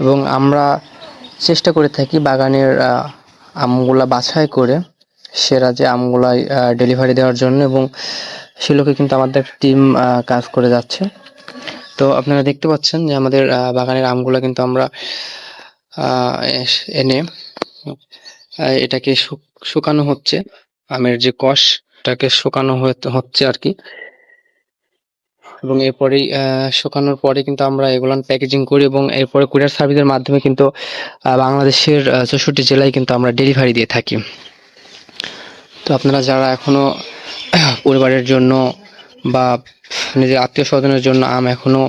এবং আমরা চেষ্টা করে থাকি বাগানের আমগুলা বাছাই করে সেরা যে আমগুলা ডেলিভারি দেওয়ার জন্য এবং সেগুলোকে কিন্তু আমাদের টিম কাজ করে যাচ্ছে। তো আপনারা দেখতে পাচ্ছেন যে আমাদের বাগানের আমগুলো কিন্তু আমরা এনে এটাকে শুকানো হচ্ছে। আমের যে কষটাকে শুকানো হচ্ছে আর কি। এবং এরপরেই শুকানোর পরে কিন্তু আমরা এগুলো প্যাকেজিং করি এবং এরপরে কুরিয়ার সার্ভিসের মাধ্যমে কিন্তু বাংলাদেশের চৌষট্টি জেলায় কিন্তু আমরা ডেলিভারি দিয়ে থাকি। তো আপনারা যারা এখনও পরিবারের জন্য বা নিজের আত্মীয় স্বজনের জন্য আম এখনও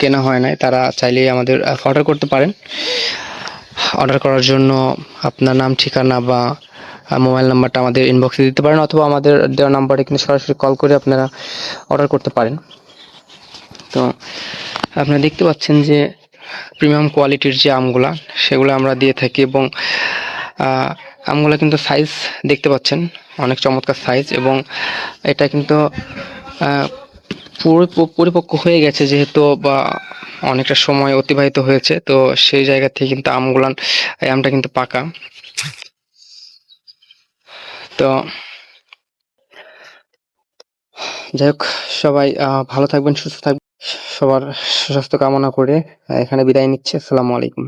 কেনা হয় নাই, তারা চাইলেই আমাদের অর্ডার করতে পারেন। অর্ডার করার জন্য আপনার নাম, ঠিকানা বা মোবাইল নাম্বারটা আমাদের ইনবক্সে দিতে পারেন অথবা আমাদের দেওয়া নাম্বারে কিন্তু সরাসরি কল করে আপনারা অর্ডার করতে পারেন। তো আপনারা দেখতে পাচ্ছেন যে প্রিমিয়াম কোয়ালিটির যে আমগুলা, সেগুলো আমরা দিয়ে থাকি এবং আমগুলা কিন্তু সাইজ দেখতে পাচ্ছেন, অনেক চমৎকার সাইজ এবং এটা কিন্তু পরিপক্ক হয়ে গেছে যেহেতু বা অনেকটা সময় অতিবাহিত হয়েছে, তো সেই জায়গা থেকে কিন্তু আমগুলান, এই আমটা কিন্তু পাকা। তো যাই হোক, সবাই ভালো থাকবেন, সুস্থ থাকবেন। সবার সুস্বাস্থ্য কামনা করে এখানে বিদায় নিচ্ছে। আসসালামু আলাইকুম।